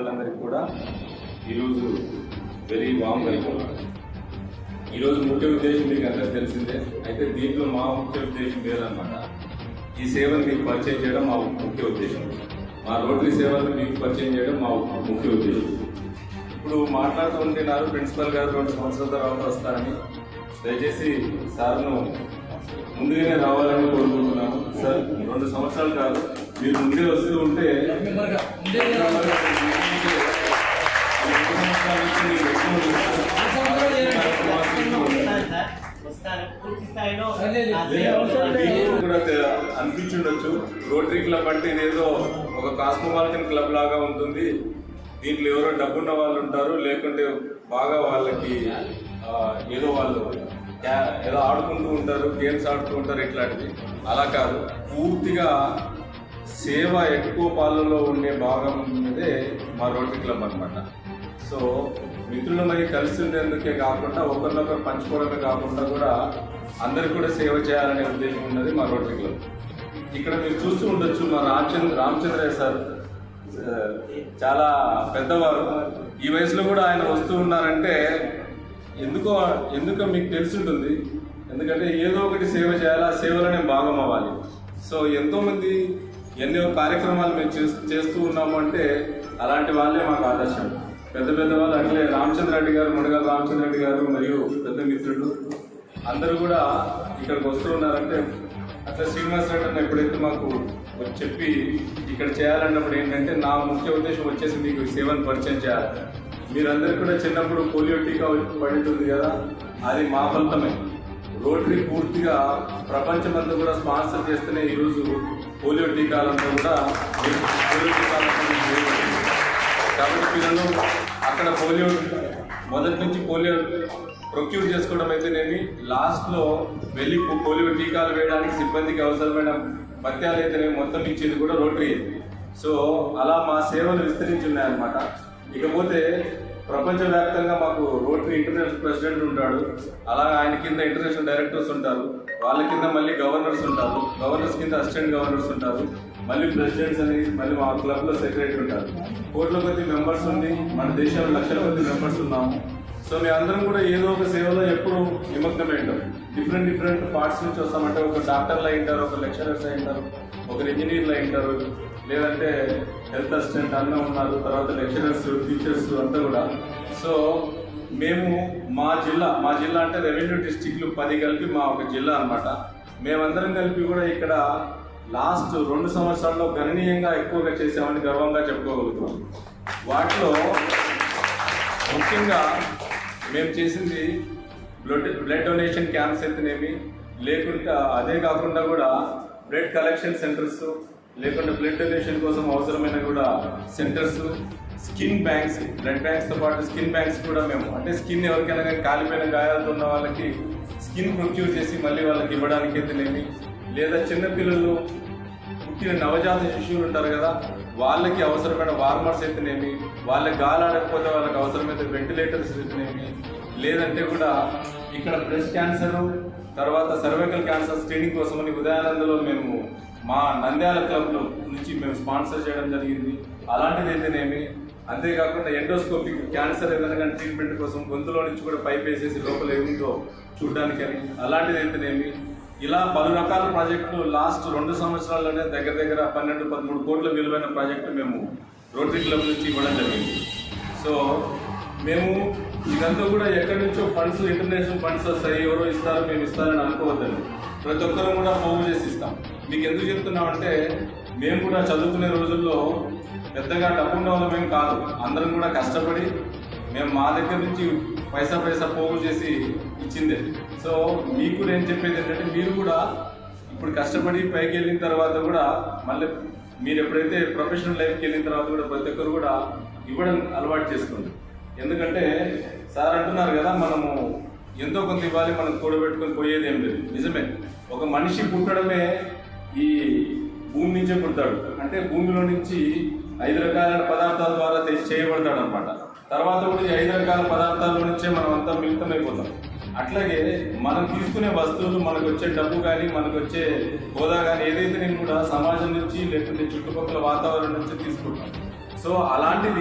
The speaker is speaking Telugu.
పిల్లలందరికీ కూడా ఈరోజు వెరీ వామ్ వెల్కమ్ ఈరోజు ముఖ్య ఉద్దేశం మీకు అందరికీ తెలిసిందే. అయితే దీంట్లో మా ముఖ్య ఉద్దేశం లేదనమాట ఈ సేవను మీకు పరిచయం చేయడం మా ముఖ్య ఉద్దేశం. మా రోటరీ సేవలను మీకు పరిచయం చేయడం మా ముఖ్య ఉద్దేశం. ఇప్పుడు మాట్లాడుతుంటున్నారు ప్రిన్సిపల్ గారు రెండు సంవత్సరాల తర్వాత వస్తారని. దయచేసి సార్ను ముందుగానే రావాలని కోరుకుంటున్నాను. సార్ రెండు సంవత్సరాలు కాదు మీరు ముందే వస్తూ ఉంటే అనిపించుండొచ్చు. రోటరీ క్లబ్ అంటే ఇదేదో ఒక కాస్మోపాలిటన్ క్లబ్ లాగా ఉంటుంది. దీంట్లో ఎవరో డబ్బున్న వాళ్ళు ఉంటారు లేకుంటే బాగా వాళ్ళకి ఏదో వాళ్ళు ఏదో ఆడుకుంటూ ఉంటారు గేమ్స్ ఆడుతూ ఉంటారు ఇట్లాంటివి. అలా కాదు. పూర్తిగా సేవ ఎక్కువ పాలలో ఉండే భాగం ఉన్నదే మా రోటరీ క్లబ్ అన్నమాట. సో మిత్రులమై కలిసి ఉండేందుకే కాకుండా ఒకరినొకరు పంచుకోవడమే కాకుండా కూడా అందరికి కూడా సేవ చేయాలనే ఉద్దేశం ఉన్నది మా రోటరీ క్లబ్ ఇక్కడ మీరు చూస్తూ ఉండొచ్చు మా రామచంద్ర రామచంద్రయ్య సార్ చాలా పెద్దవారు. ఈ వయసులో కూడా ఆయన వస్తూ ఉన్నారంటే ఎందుకో ఎందుకో మీకు తెలిసి ఉంటుంది. ఎందుకంటే ఏదో ఒకటి సేవ చేయాలి ఆ సేవలోనే భాగం అవ్వాలి. సో ఎంతోమంది ఎన్నో కార్యక్రమాలు మేము చేస్తూ ఉన్నాము అంటే అలాంటి వాళ్ళే మాకు ఆదర్శం. పెద్ద పెద్ద వాళ్ళు అట్లే రామచంద్ర రెడ్డి గారు మునగాల రామచంద్ర రెడ్డి గారు మరియు పెద్ద మిత్రులు. అందరూ కూడా ఇక్కడికి వస్తూ ఉన్నారంటే అట్లా శ్రీనివాస్ రెడ్డి అన్న ఎప్పుడైతే మాకు చెప్పి ఇక్కడ చేయాలన్నప్పుడు ఏంటంటే నా ముఖ్య ఉద్దేశం వచ్చేసి మీకు సేవను పరిచయం చేయాలి. మీరందరూ కూడా చిన్నప్పుడు పోలియో టీకా పడి ఉంటుంది కదా అది మా ఫలితమే. రోటరీ పూర్తిగా ప్రపంచమంతా కూడా స్పాన్సర్ చేస్తేనే ఈరోజు పోలియో టీకాలంతా కూడా పోలియో టీకాలంతా చేయబడింది. పిల్లలు అక్కడ పోలియో మొదటి నుంచి పోలియో ప్రొక్యూర్ చేసుకోవడం అయితేనేమి లాస్ట్లో వెళ్ళి పోలియో టీకాలు వేయడానికి సిబ్బందికి అవసరమైన పత్యాలు అయితేనేమి మొత్తం ఇచ్చేది కూడా రోటరీ. సో అలా మా సేవలు విస్తరించి ఉన్నాయన్నమాట ఇకపోతే ప్రపంచవ్యాప్తంగా మాకు రోటరీ ఇంటర్నేషనల్ ప్రెసిడెంట్ ఉంటాడు. అలా ఆయన కింద ఇంటర్నేషనల్ డైరెక్టర్స్ ఉంటారు. వాళ్ళ కింద మళ్ళీ గవర్నర్స్ ఉంటారు. గవర్నర్స్ కింద అసిస్టెంట్ గవర్నర్స్ ఉంటారు. మళ్ళీ ప్రెసిడెంట్స్ అని మళ్ళీ మా క్లబ్లో సెక్రటరీ ఉంటారు. కోట్ల కొద్ది మెంబర్స్ ఉంది మన దేశంలో లక్షల కొద్ది మెంబర్స్ ఉన్నాము సో మేమందరం కూడా ఏదో ఒక సేవలో ఎప్పుడు నిమగ్నమై ఉంటాం డిఫరెంట్ డిఫరెంట్ పార్ట్స్ నుంచి వస్తామంటే ఒక డాక్టర్లు అయి ఉంటారు ఒక లెక్చరర్స్ అయి ఉంటారు ఒకరు ఇంజనీర్లు అయి ఉంటారు లేదంటే హెల్త్ అసిస్టెంట్ అన్న ఉన్నారు తర్వాత లెక్చరర్స్ టీచర్స్ అంతా కూడా. సో మేము మా జిల్లా మా జిల్లా అంటే రెవెన్యూ డిస్టిక్లు పది కలిపి మా ఒక జిల్లా అన్నమాట. మేమందరం కలిపి కూడా ఇక్కడ లాస్ట్ రెండు సంవత్సరాల్లో గణనీయంగా ఎక్కువగా చేసామని గర్వంగా చెప్పుకోగలుగుతాం. వాటిలో ముఖ్యంగా మేము చేసింది బ్లడ్ బ్లడ్ డొనేషన్ క్యాంప్స్ అయితేనేమి లేకుంటే అదే కాకుండా కూడా బ్లడ్ కలెక్షన్ సెంటర్స్ లేకుంటే బ్లడ్ డొనేషన్ కోసం అవసరమైన కూడా సెంటర్స్ స్కిన్ బ్యాంక్స్ బ్లడ్ బ్యాంక్స్తో పాటు స్కిన్ బ్యాంక్స్ కూడా మేము అంటే స్కిన్ ఎవరికైనా కాలిపోయిన గాయాలతో ఉన్న వాళ్ళకి స్కిన్ ప్రొక్యూర్ చేసి మళ్ళీ వాళ్ళకి ఇవ్వడానికి అయితేనేమి లేదా చిన్నపిల్లలు పుట్టిన నవజాత శిశువులు ఉంటారు కదా వాళ్ళకి అవసరమైన వార్మర్స్ అయితేనేమి వాళ్ళకి గాలాడకపోతే వాళ్ళకి అవసరమైతే వెంటిలేటర్స్ అయితేనేమి లేదంటే కూడా ఇక్కడ బ్రెస్ట్ క్యాన్సర్ తర్వాత సర్వైకల్ క్యాన్సర్ స్క్రీనింగ్ కోసమని ఉదయానందలో మేము మా నంద్యాల క్లబ్లో నుంచి మేము స్పాన్సర్ చేయడం జరిగింది. అలాంటిది అయితేనేమి అంతేకాకుండా ఎండోస్కోపిక్ క్యాన్సర్ ఏదైనా కానీ ట్రీట్మెంట్ కోసం గొంతులో నుంచి కూడా పైప్ వేసేసి లోపల ఏముందో చూడడానికి అని అలాంటిది అయితేనేమి ఇలా పలు రకాల ప్రాజెక్టులు లాస్ట్ రెండు సంవత్సరాల్లోనే దగ్గర దగ్గర పన్నెండు పదమూడు కోట్ల విలువైన ప్రాజెక్టు మేము రోటరీ క్లబ్ నుంచి ఇవ్వడం జరిగింది. సో మేము ఇదంతా కూడా ఎక్కడి నుంచో ఫండ్స్ ఇంటర్నేషనల్ ఫండ్స్ వస్తాయి ఎవరో ఇస్తారో మేము ఇస్తారని అనుకోవద్దండి. ప్రతి ఒక్కరూ కూడా పోగు చేసి ఇస్తాం. మీకు ఎందుకు చెప్తున్నామంటే మేము కూడా చదువుకునే రోజుల్లో పెద్దగా డబ్బున్న వాళ్ళమేం కాదు. అందరం కూడా కష్టపడి మేము మా దగ్గర నుంచి పైసా పైసా పోగు చేసి ఇచ్చిందే. సో మీకు నేను చెప్పేది ఏంటంటే మీరు కూడా ఇప్పుడు కష్టపడి పైకి వెళ్ళిన తర్వాత కూడా మళ్ళీ మీరు ఎప్పుడైతే ప్రొఫెషనల్ లైఫ్కి వెళ్ళిన తర్వాత కూడా ప్రతి ఒక్కరు కూడా ఇవ్వడం అలవాటు చేసుకోండి. ఎందుకంటే సార్ అంటున్నారు కదా మనము ఎంతో కొంత ఇవ్వాలి మనం కూడబెట్టుకొని పోయేది ఏం లేదు. నిజమే. ఒక మనిషి పుట్టడమే ఈ భూమి నుంచే పుడతాడు. అంటే భూమిలో నుంచి ఐదు రకాలైన పదార్థాల ద్వారా చేయబడతాడు అనమాట తర్వాత కూడా ఈ ఐదు రకాల పదార్థాల నుంచే మనం అంతా అయిపోతాం అట్లాగే మనం తీసుకునే వస్తువులు మనకు వచ్చే డబ్బు కానీ మనకు వచ్చే హోదా కానీ ఏదైతే నేను కూడా సమాజం నుంచి లేకుంటే చుట్టుపక్కల వాతావరణం నుంచి తీసుకుంటాం. సో అలాంటిది